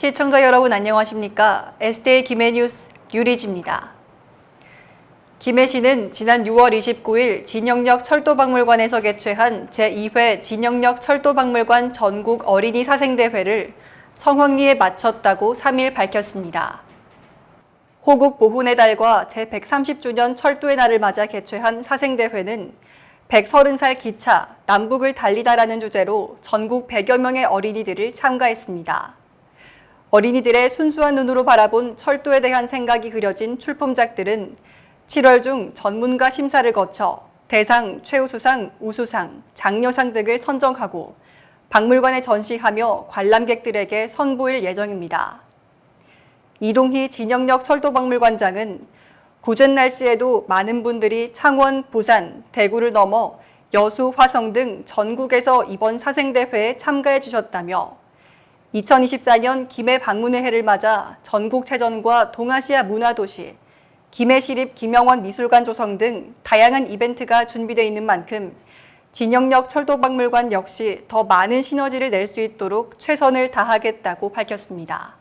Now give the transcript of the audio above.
시청자 여러분 안녕하십니까? SDA 김해 뉴스 유리지입니다. 김해시는 지난 6월 29일 진영역 철도박물관에서 개최한 제2회 진영역 철도박물관 전국 어린이 사생대회를 성황리에 마쳤다고 3일 밝혔습니다. 호국 보훈의 달과 제130주년 철도의 날을 맞아 개최한 사생대회는 130살 기차 남북을 달리다라는 주제로 전국 100여 명의 어린이들을 참가했습니다. 어린이들의 순수한 눈으로 바라본 철도에 대한 생각이 그려진 출품작들은 7월 중 전문가 심사를 거쳐 대상, 최우수상, 우수상, 장려상 등을 선정하고 박물관에 전시하며 관람객들에게 선보일 예정입니다. 이동희 진영역 철도박물관장은 굳은 날씨에도 많은 분들이 창원, 부산, 대구를 넘어 여수, 화성 등 전국에서 이번 사생대회에 참가해 주셨다며 2024년 김해 방문의 해를 맞아 전국체전과 동아시아 문화도시, 김해시립 김영원 미술관 조성 등 다양한 이벤트가 준비되어 있는 만큼 진영역 철도박물관 역시 더 많은 시너지를 낼 수 있도록 최선을 다하겠다고 밝혔습니다.